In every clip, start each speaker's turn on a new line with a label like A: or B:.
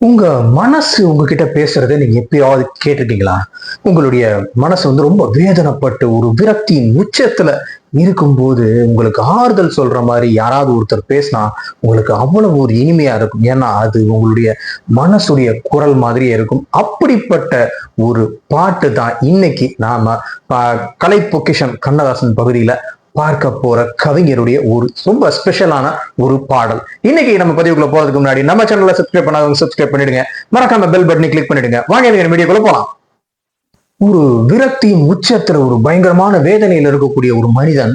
A: உங்க மனசு உங்ககிட்ட பேசுறத நீங்க எப்பயாவது கேட்டுட்டீங்களா? உங்களுடைய மனசு வந்து ரொம்ப வேதனைப்பட்டு ஒரு விரக்தியின் உச்சத்துல இருக்கும்போது உங்களுக்கு ஆறுதல் சொல்ற மாதிரி யாராவது ஒருத்தர் பேசினா உங்களுக்கு அவ்வளவு ஒரு இனிமையா இருக்கும். ஏன்னா அது உங்களுடைய மனசுடைய குரல் மாதிரியே இருக்கும். அப்படிப்பட்ட ஒரு பாட்டு தான் இன்னைக்கு நாம கலை பொக்கிஷன் கண்ணதாசன் பகுதியில பார்க்க போற கவிஞருடைய ஒரு ரொம்ப ஸ்பெஷலான ஒரு பாடல். இன்னைக்கு நம்ம பதிவுக்குள்ள போறதுக்கு முன்னாடி நம்ம சேனல்ல சப்ஸ்கிரைப் பண்ணாதவங்க சப்ஸ்கிரைப் பண்ணிடுங்க. மறக்காம பெல் பட்டனை கிளிக் பண்ணிடுங்க. வாங்க வீடியோக்குள்ள போலாம். ஒரு விரக்தியின் உச்சத்துல ஒரு பயங்கரமான வேதனையில் இருக்கக்கூடிய ஒரு மனிதன்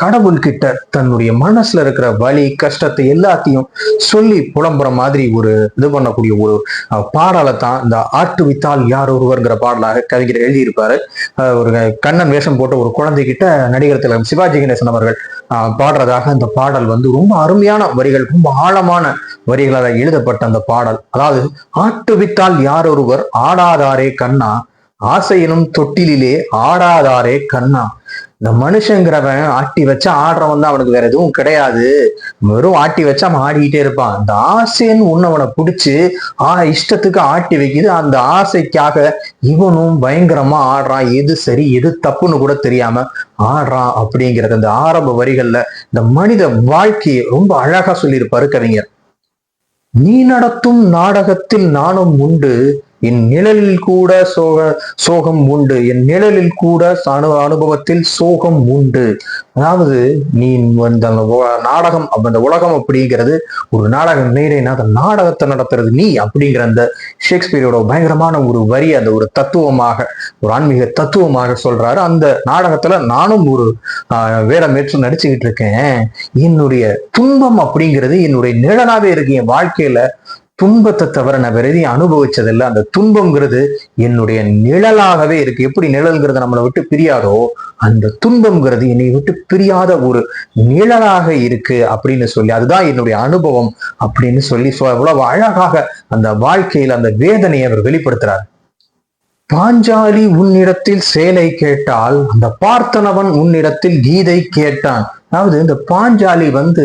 A: கடவுள் கடவுள்கிட்ட தன்னுடைய மனசுல இருக்கிற வலி கஷ்டத்தை எல்லாத்தையும் சொல்லி புலம்புற மாதிரி ஒரு இது பண்ணக்கூடிய ஒரு பாடலை தான் இந்த ஆட்டுவித்தால் யார் ஒருவர்ங்கிற பாடலாக கவிஞர் எழுதியிருப்பாரு. ஒரு கண்ணன் வேஷம் போட்ட ஒரு குழந்தைகிட்ட நடிகர் திலகம் சிவாஜி கணேசன் அவர்கள் பாடுறதாக அந்த பாடல் வந்து ரொம்ப அருமையான வரிகள் ரொம்ப ஆழமான வரிகளால் எழுதப்பட்ட அந்த பாடல். அதாவது ஆட்டுவித்தால் யார் ஒருவர் ஆடாதாரே கண்ணா ஆசையினும் தொட்டிலிலே ஆடாதாரே கண்ணா. இந்த மனுஷங்கிறவன் ஆட்டி வச்சா ஆடுறவன் தான் அவனுக்கு வேற எதுவும் கிடையாது. வெறும் ஆட்டி வச்சா அவன் ஆடிக்கிட்டே இருப்பான். அந்த ஆசைன்னு ஒண்ணு அவனை பிடிச்சு ஆ இஷ்டத்துக்கு ஆட்டி வைக்குது. அந்த ஆசைக்காக இவனும் பயங்கரமா ஆடுறான். எது சரி எது தப்புன்னு கூட தெரியாம ஆடுறான் அப்படிங்கிறது அந்த ஆரம்ப வரிகள்ல இந்த மனித வாழ்க்கையை ரொம்ப அழகா சொல்லியிருப்பாரு கவிஞர். நீ நடத்தும் நாடகத்தில் நானும் உண்டு. என் நிழலில் கூட சோக சோகம் உண்டு. என் நிழலில் கூட அனு அனுபவத்தில் சோகம் உண்டு. அதாவது நீ அந்த நாடகம் அந்த உலகம் அப்படிங்கிறது ஒரு நாடகம் நேரேனா அந்த நாடகத்தை நடத்துறது நீ அப்படிங்கிற அந்த ஷேக்ஸ்பியரோட பயங்கரமான ஒரு வரி அந்த ஒரு தத்துவமாக ஒரு ஆன்மீக தத்துவமாக சொல்றாரு. அந்த நாடகத்துல நானும் ஒரு வேடம் ஏற்று நடிச்சுக்கிட்டு இருக்கேன். என்னுடைய துன்பம் அப்படிங்கிறது என்னுடைய நிழலாவே இருக்கு. என் வாழ்க்கையில துன்பத்தை தவிர நான் வேற எதையும் அனுபவிச்சதில்லை. அந்த துன்பம்ங்கிறது என்னுடைய நிழலாகவே இருக்கு. எப்படி நிழல்ங்கிறது நம்மளை விட்டு பிரியாதோ அந்த துன்பம்ங்கிறது என்னை விட்டு பிரியாத ஒரு நிழலாக இருக்கு அப்படின்னு சொல்லி அதுதான் என்னுடைய அனுபவம் அப்படின்னு சொல்லி சொ- எவ்வளவு அழகாக அந்த வாழ்க்கையில் அந்த வேதனையை அவர் வெளிப்படுத்துறாரு. பாஞ்சாலி உன்னிடத்தில் சேலை கேட்டால் அந்த பார்த்தனவன் உன்னிடத்தில் கீதை கேட்டான். அதாவது இந்த பாஞ்சாலி வந்து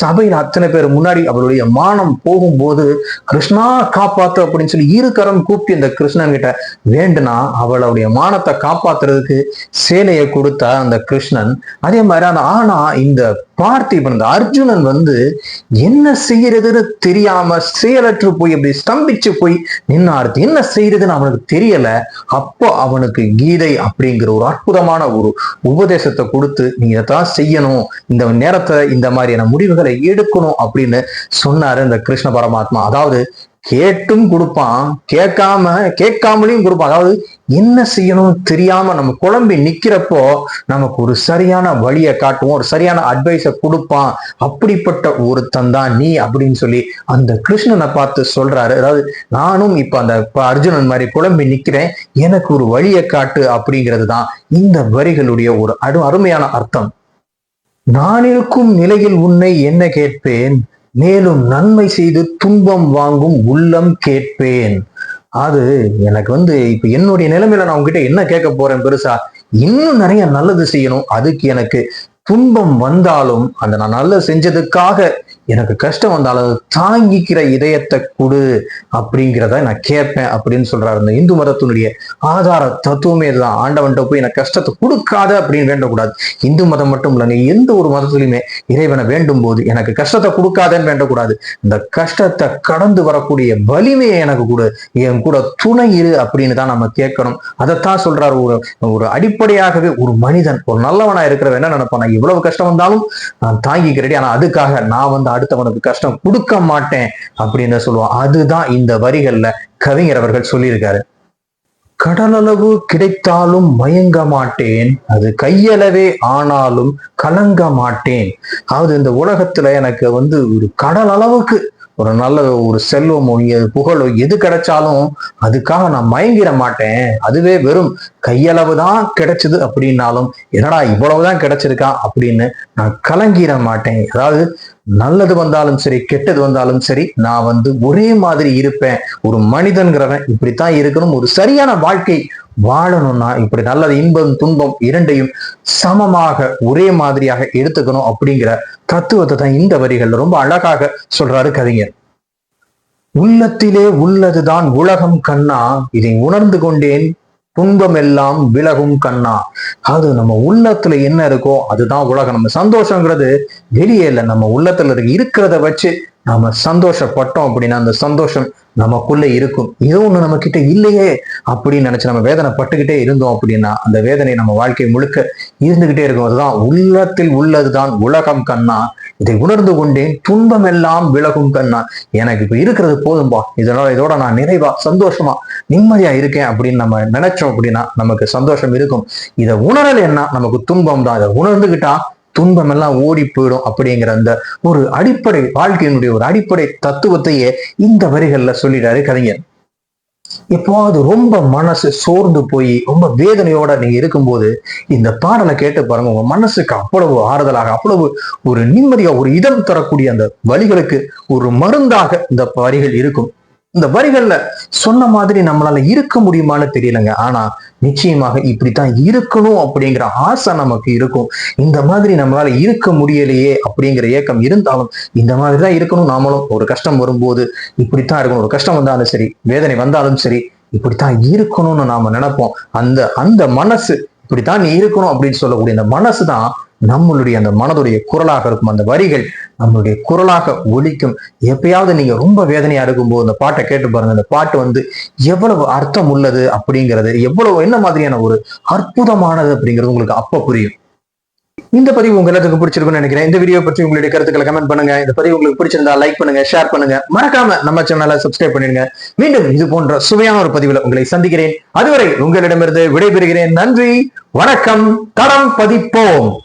A: சபையில அத்தனை பேர் முன்னாடி அவளுடைய மானம் போகும்போது கிருஷ்ணா காப்பாத்து அப்படின்னு சொல்லி இருகரம் கூப்பி இந்த கிருஷ்ணன் கிட்ட வேண்டுனா அவளுடைய மானத்தை காப்பாத்துறதுக்கு சேலையை கொடுத்த அந்த கிருஷ்ணன். அதே மாதிரி அந்த ஆனா இந்த பார்த்திபன் இந்த அர்ஜுனன் வந்து என்ன செய்யறதுன்னு தெரியாம செயலற்று போய் அப்படி ஸ்தம்பிச்சு போய் நின்னாரு. என்ன செய்யறதுன்னு அவனுக்கு தெரியல. அப்போ அவனுக்கு கீதை அப்படிங்கிற ஒரு அற்புதமான ஒரு உபதேசத்தை கொடுத்து நீ இதைத்தான் செய்யணும். இந்த நேரத்தை இந்த மாதிரியான முடிவுகளை எடுக்கணும் அப்படின்னு சொன்னாரு இந்த கிருஷ்ண பரமாத்மா. அதாவது கேட்டும் கொடுப்பான். கேட்காம கேட்காமலையும் கொடுப்பான். அதாவது என்ன செய்யணும் தெரியாம நம்ம குழம்பி நிக்கிறப்போ நமக்கு ஒரு சரியான வழியை காட்டுவோம். ஒரு சரியான அட்வைஸை கொடுப்பான். அப்படிப்பட்ட ஒருத்தன் தான் நீ அப்படின்னு சொல்லி அந்த கிருஷ்ணனை பார்த்து சொல்றாரு. அதாவது நானும் இப்ப அந்த அர்ஜுனன் மாதிரி குழம்பி நிக்கிறேன். எனக்கு ஒரு வழியை காட்டு அப்படிங்கிறது தான் இந்த வரிகளுடைய ஒரு அரு அருமையான அர்த்தம். நான் இருக்கும் நிலையில் உன்னை என்ன கேட்பேன்? மேலும் நன்மை செய்து துன்பம் வாங்கும் உள்ளம் கேட்பேன். அது எனக்கு வந்து இப்ப என்னுடைய நிலைமையில நான் உங்ககிட்ட என்ன கேட்க போறேன் பெருசா? இன்னும் நிறைய நல்லது செய்யணும். அதுக்கு எனக்கு துன்பம் வந்தாலும் அந்த நான் நல்லது செஞ்சதுக்காக எனக்கு கஷ்டம் வந்தாலும் தாங்கிக்கிற இதயத்தை கொடு அப்படிங்கிறத நான் கேட்பேன் அப்படின்னு சொல்றாரு இந்த இந்து மதத்தினுடைய ஆதார தத்துவமே இதுதான். ஆண்டவன்ட்ட போய் எனக்கு கஷ்டத்தை கொடுக்காத அப்படின்னு வேண்டக்கூடாது. இந்து மதம் மட்டும் இல்லைங்க எந்த ஒரு மதத்திலுமே இறைவனை வேண்டும் போது எனக்கு கஷ்டத்தை கொடுக்காதன்னு வேண்டக்கூடாது. இந்த கஷ்டத்தை கடந்து வரக்கூடிய வலிமையை எனக்கு கொடு. என் கூட துணை இரு அப்படின்னு தான் நம்ம கேட்கணும். அதைத்தான் சொல்றாரு ஒரு ஒரு அடிப்படையாகவே ஒரு மனிதன். ஒரு நல்லவனா இருக்கிறவன் என்ன நினைப்பான்? இவ்வளவு கஷ்டம் வந்தாலும் நான் தாங்கிக்கிறேன். ஆனா அதுக்காக நான் வந்து அடுத்தவனுக்கு கஷ்டம் கொடுக்க மாட்டேன் அப்படின்னு சொல்லுவான். அதுதான் இந்த வரிகள்ல கவிஞர் அவர்கள் சொல்லியிருக்காரு. கடலளவு கிடைத்தாலும் மயங்க மாட்டேன் அது கையளவே ஆனாலும் கலங்க மாட்டேன். அதாவது இந்த உலகத்துல எனக்கு வந்து ஒரு கடல் அளவுக்கு ஒரு நல்ல ஒரு செல்வமோ புகழோ எது கிடைச்சாலும் அதுக்காக நான் மயங்கிட மாட்டேன். அதுவே வெறும் கையளவு தான் கிடைச்சது அப்படின்னாலும் என்னடா இவ்வளவுதான் கிடைச்சிருக்கான் அப்படின்னு நான் கலங்கிட மாட்டேன். அதாவது நல்லது வந்தாலும் சரி கெட்டது வந்தாலும் சரி நான் வந்து ஒரே மாதிரி இருப்பேன். ஒரு மனிதன்கிறவன் இப்படித்தான் இருக்கணும். ஒரு சரியான வாழ்க்கை வாழணும்னா இப்படி நல்லது இன்பம் துன்பம் இரண்டையும் சமமாக ஒரே மாதிரியாக எடுத்துக்கணும் அப்படிங்கிற தத்துவத்தை தான் இந்த வரிகள்ல ரொம்ப அழகாக சொல்றாரு கவிஞர். உள்ளத்திலே உள்ளதுதான் உலகம் கண்ணா இதை உணர்ந்து கொண்டேன். துன்பம் எல்லாம் விலகும் கண்ணா. அது நம்ம உள்ளத்துல என்ன இருக்கோ அதுதான் உலகம். நம்ம சந்தோஷங்கிறது வெளியே இல்லை. நம்ம உள்ளத்துல இருக்கிறத வச்சு நாம சந்தோஷப்பட்டோம் அப்படின்னா அந்த சந்தோஷம் நமக்குள்ள இருக்கும். ஏதோ ஒண்ணு நம்ம கிட்ட இல்லையே அப்படின்னு நினைச்சு நம்ம வேதனை பட்டுக்கிட்டே இருந்தோம் அப்படின்னா அந்த வேதனை நம்ம வாழ்க்கை முழுக்க இருந்துகிட்டே இருக்கும். அதுதான் உள்ளத்தில் உள்ளதுதான் உலகம் கண்ணா. இதை உணர்ந்து கொண்டேன் துன்பம் எல்லாம் விலகும் கண்ணா. எனக்கு இப்ப இருக்கிறது போதும்பா. இதனால இதோட நான் நிறைவா சந்தோஷமா நிம்மதியா இருக்கேன் அப்படின்னு நம்ம நினைச்சோம் அப்படின்னா நமக்கு சந்தோஷம் இருக்கும். இதை உணரல் என்ன நமக்கு துன்பம் தான் இதை உணர்ந்துகிட்டா துன்பம் எல்லாம் ஓடி போயிடும் அப்படிங்கிற அந்த ஒரு அடிப்படை வாழ்க்கையினுடைய ஒரு அடிப்படை தத்துவத்தையே இந்த வரிகள்ல சொல்லிட்டாரு கலைஞர் எப்போது ரொம்ப மனசு சோர்ந்து போய் ரொம்ப வேதனையோட நீங்க இருக்கும்போது இந்த பாடலை கேட்டு பாருங்க. உங்க மனசுக்கு அவ்வளவு ஆறுதலாக அவ்வளவு ஒரு நிம்மதியா ஒரு இதம் தரக்கூடிய அந்த வழிகளுக்கு ஒரு மருந்தாக இந்த வரிகள் இருக்கும். இந்த வரிகள்ல சொன்ன மாதிரி நம்மளால இருக்க முடியுமான்னு தெரியலங்க. ஆனா நிச்சயமாக இப்படித்தான் இருக்கணும் அப்படிங்கிற ஆசை நமக்கு இருக்கும். இந்த மாதிரி நம்மளால இருக்க முடியலையே அப்படிங்கிற ஏக்கம் இருந்தாலும் இந்த மாதிரி தான் இருக்கணும் நாமளும். ஒரு கஷ்டம் வரும்போது இப்படித்தான் இருக்கணும். ஒரு கஷ்டம் வந்தாலும் சரி வேதனை வந்தாலும் சரி இப்படித்தான் இருக்கணும்னு நாம நினைப்போம். அந்த அந்த மனசு இப்படித்தான் நீ இருக்கணும் அப்படின்னு சொல்லக்கூடிய இந்த மனசு தான் நம்மளுடைய அந்த மனதுடைய குரலாக இருக்கும். அந்த வரிகள் நம்மளுடைய குரலாக ஒலிக்கும். எப்பயாவது நீங்க ரொம்ப வேதனையா இருக்கும்போது அந்த பாட்டை கேட்டு பாருங்க. அந்த பாட்டு வந்து எவ்வளவு அர்த்தம் உள்ளது அப்படிங்கிறது எவ்வளவு என்ன மாதிரியான ஒரு அற்புதமானது அப்படிங்கிறது உங்களுக்கு அப்ப புரியும். இந்த பதிவு உங்க எல்லாத்துக்கும் பிடிச்சிருக்கும்னு நினைக்கிறேன். இந்த வீடியோ பற்றி உங்களுடைய கருத்துக்களை கமெண்ட் பண்ணுங்க. இந்த பதிவு உங்களுக்கு பிடிச்சிருந்தா லைக் பண்ணுங்க ஷேர் பண்ணுங்க. மறக்காம நம்ம சேனலை சப்ஸ்கிரைப் பண்ணிடுங்க. மீண்டும் இது போன்ற சுவையான ஒரு பதிவுல உங்களை சந்திக்கிறேன். அதுவரை உங்களிடமிருந்து விடைபெறுகிறேன். நன்றி வணக்கம் தரம் பதிப்போம்.